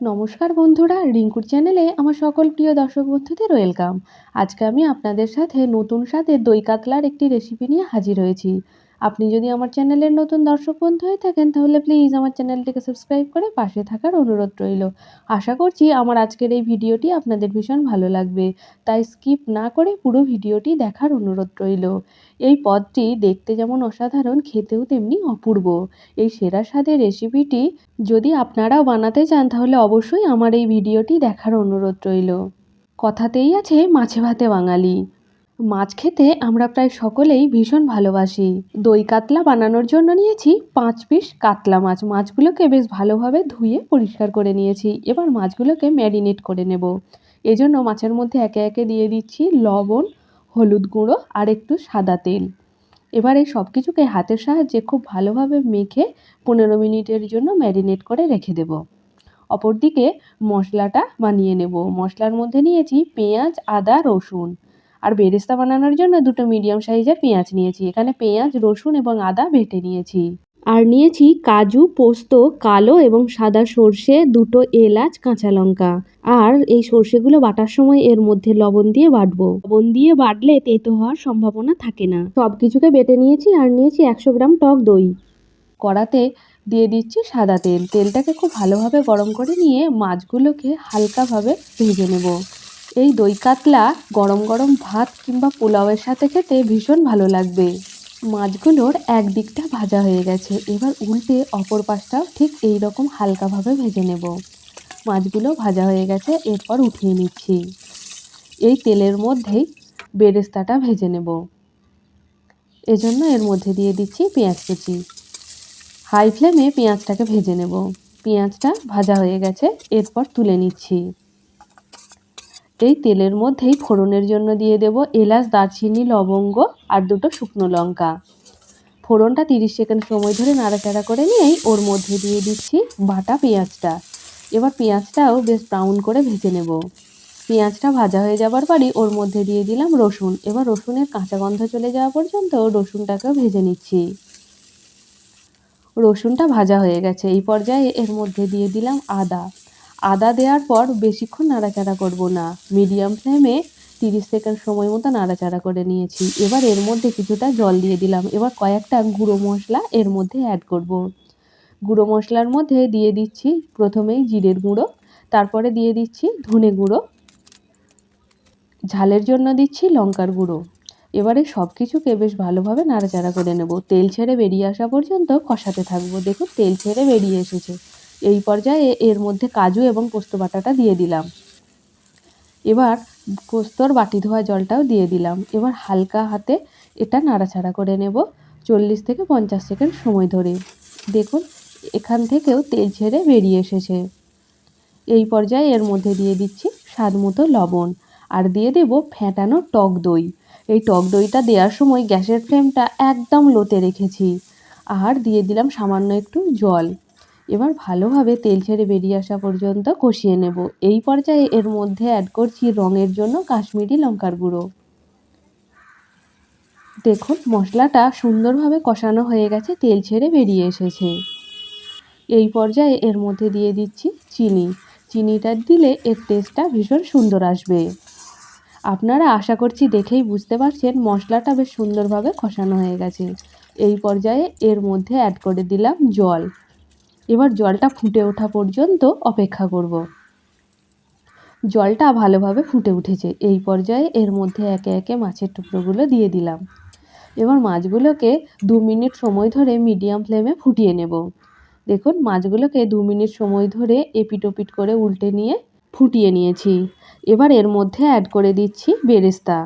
নমস্কার বন্ধুরা, রিঙ্কুর চ্যানেলে আমার সকল প্রিয় দর্শক বন্ধুদের ওয়েলকাম। আজকে আমি আপনাদের সাথে নতুন স্বাদের দই কাতলার একটি রেসিপি নিয়ে হাজির হয়েছি। আপনি যদি আমার চ্যানেলের নতুন দর্শক বন্ধু হয়ে থাকেন, তাহলে প্লিজ আমার চ্যানেলটিকে সাবস্ক্রাইব করে পাশে থাকার অনুরোধ রইল। আশা করছি আমার আজকের এই ভিডিওটি আপনাদের ভীষণ ভালো লাগবে। তাই স্কিপ না করে পুরো ভিডিওটি দেখার অনুরোধ রইল। এই পদটি দেখতে যেমন অসাধারণ, খেতেও তেমনি অপূর্ব। এই সেরা স্বাদের রেসিপিটি যদি আপনারাও বানাতে চান, তাহলে অবশ্যই আমার এই ভিডিওটি দেখার অনুরোধ রইল। কথাতেই আছে, মাছে ভাতে বাঙালি। মাছ খেতে আমরা প্রায় সকলেই ভীষণ ভালোবাসি। দই কাতলা বানানোর জন্য নিয়েছি পাঁচ পিস কাতলা মাছ। মাছগুলোকে বেশ ভালোভাবে ধুয়ে পরিষ্কার করে নিয়েছি। এবার মাছগুলোকে ম্যারিনেট করে নেব। এজন্য মাছের মধ্যে একে একে দিয়ে দিচ্ছি লবণ, হলুদ গুঁড়ো আর একটু সাদা তেল। এবার এই সব কিছুকে হাতের সাহায্যে খুব ভালোভাবে মেখে পনেরো মিনিটের জন্য ম্যারিনেট করে রেখে দেব। অপরদিকে মশলাটা বানিয়ে নেব। মশলার মধ্যে নিয়েছি পেঁয়াজ, আদা, রসুন। আর বেরেস্তা বানানোর জন্য দুটো মিডিয়াম সাইজের পেঁয়াজ নিয়েছি। এখানে পেঁয়াজ, রসুন এবং আদা বেটে নিয়েছি। আর নিয়েছি কাজু, পোস্ত, কালো এবং সাদা সর্ষে, দুটো এলাচ, কাঁচা লঙ্কা। আর এই সর্ষেগুলো বাটার সময় এর মধ্যে লবণ দিয়ে বাটবো। লবণ দিয়ে বাটলে তেতো হওয়ার সম্ভাবনা থাকে না। সব কিছুকে বেটে নিয়েছি আর নিয়েছি একশো গ্রাম টক দই। কড়াতে দিয়ে দিচ্ছি সাদা তেল। তেলটাকে খুব ভালোভাবে গরম করে নিয়ে মাছগুলোকে হালকাভাবে ভেজে নেব। এই দই কাতলা গরম গরম ভাত কিংবা পোলাওয়ের সাথে খেতে ভীষণ ভালো লাগবে। মাছগুলোর এক দিকটা ভাজা হয়ে গেছে। এবার উল্টে অপর পাশটাও ঠিক এই রকম হালকাভাবে ভেজে নেব। মাছগুলো ভাজা হয়ে গেছে, এরপর উঠিয়ে নিচ্ছি। এই তেলের মধ্যেই বেরেস্তাটা ভেজে নেব। এজন্য এর মধ্যে দিয়ে দিচ্ছি পেঁয়াজ কুচি। হাই ফ্লেমে পেঁয়াজটাকে ভেজে নেব। পেঁয়াজটা ভাজা হয়ে গেছে, এরপর তুলে নিচ্ছি। এই তেলের মধ্যেই ফোড়নের জন্য দিয়ে দেব এলাচ, দারচিনি, লবঙ্গ আর দুটো শুকনো লঙ্কা। ফোড়নটা তিরিশ সেকেন্ড সময় ধরে নাড়াচাড়া করে নিয়েই ওর মধ্যে দিয়ে দিচ্ছি বাটা পেঁয়াজটা। এবার পেঁয়াজটাও বেশ ব্রাউন করে ভেজে নেব। পেঁয়াজটা ভাজা হয়ে যাবার পরই ওর মধ্যে দিয়ে দিলাম রসুন। এবার রসুনের কাঁচা গন্ধ চলে যাওয়া পর্যন্ত রসুনটাকেও ভেজে নিচ্ছি। রসুনটা ভাজা হয়ে গেছে। এই পর্যায়ে এর মধ্যে দিয়ে দিলাম আদা। আদা দেওয়ার পর বেশিক্ষণ নাড়াচাড়া করব না। মিডিয়াম ফ্লেমে তিরিশ সেকেন্ড সময় মতো নাড়াচাড়া করে নিয়েছি। এবার এর মধ্যে কিছুটা জল দিয়ে দিলাম। এবার কয়েকটা গুঁড়ো মশলা এর মধ্যে অ্যাড করব। গুঁড়ো মশলার মধ্যে দিয়ে দিচ্ছি প্রথমেই জিরের গুঁড়ো, তারপরে দিয়ে দিচ্ছি ধনে গুঁড়ো, ঝালের জন্য দিচ্ছি লঙ্কার গুঁড়ো। এবারে সব কিছুকে বেশ ভালোভাবে নাড়াচাড়া করে নেব। তেল ছেড়ে বেরিয়ে আসা পর্যন্ত কষাতে থাকব। দেখুন, তেল ছেড়ে বেরিয়ে এসেছে। এই পর্যায়ে এর মধ্যে কাজু এবং পোস্ত বাটাটা দিয়ে দিলাম। এবার পোস্তর বাটি ধোয়া জলটাও দিয়ে দিলাম। এবার হালকা হাতে এটা নাড়াচাড়া করে নেব। চল্লিশ থেকে পঞ্চাশ সেকেন্ড সময় ধরে। দেখুন, এখান থেকেও তেল ছেড়ে বেরিয়ে এসেছে। এই পর্যায়ে এর মধ্যে দিয়ে দিচ্ছি স্বাদ মতো লবণ। আর দিয়ে দেব ফ্যাটানো টক দই। এই টক দইটা দেওয়ার সময় গ্যাসের ফ্লেমটা একদম লোতে রেখেছি। আর দিয়ে দিলাম সামান্য একটু জল। এবার ভালোভাবে তেল ছেড়ে বেরিয়ে আসা পর্যন্ত কষিয়ে নেব। এই পর্যায়ে এর মধ্যে অ্যাড করছি রঙের জন্য কাশ্মীরি লঙ্কার গুঁড়ো। দেখুন, মশলাটা সুন্দরভাবে কষানো হয়ে গেছে, তেল ছেড়ে বেরিয়ে এসেছে। এই পর্যায়ে এর মধ্যে দিয়ে দিচ্ছি চিনি। চিনিটা দিলে এর টেস্টটা ভীষণ সুন্দর আসবে। আপনারা আশা করছি দেখেই বুঝতে পারছেন, মশলাটা বেশ সুন্দরভাবে কষানো হয়ে গেছে। এই পর্যায়ে এর মধ্যে অ্যাড করে দিলাম জল। এবার জলটা ফুটে ওঠা পর্যন্ত অপেক্ষা করব। জলটা ভালোভাবে ফুটে উঠেছে। এই পর্যায়ে এর মধ্যে একে একে মাছের টুকরোগুলো দিয়ে দিলাম। এবার মাছগুলোকে দু মিনিট সময় ধরে মিডিয়াম ফ্লেমে ফুটিয়ে নেব। দেখুন, মাছগুলোকে দু মিনিট সময় ধরে এপিট ওপিট করে উল্টে নিয়ে ফুটিয়ে নিয়েছি। এবার এর মধ্যে অ্যাড করে দিচ্ছি বেরেস্তা।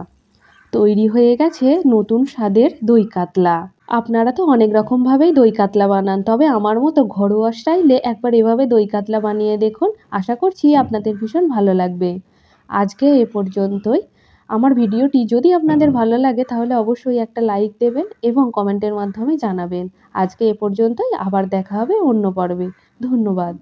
তৈরি হয়ে গেছে নতুন স্বাদের দই কাতলা। আপনারা তো অনেক রকমভাবেই দই কাতলা বানান, তবে আমার মতো ঘরোয়া স্টাইলে একবার এভাবে দই কাতলা বানিয়ে দেখুন, আশা করছি আপনাদের ভীষণ ভালো লাগবে। আজকে এ পর্যন্তই। আমার ভিডিওটি যদি আপনাদের ভালো লাগে তাহলে অবশ্যই একটা লাইক দেবেন এবং কমেন্টের মাধ্যমে জানাবেন। আজকে এ পর্যন্তই, আবার দেখা হবে অন্য পর্বে। ধন্যবাদ।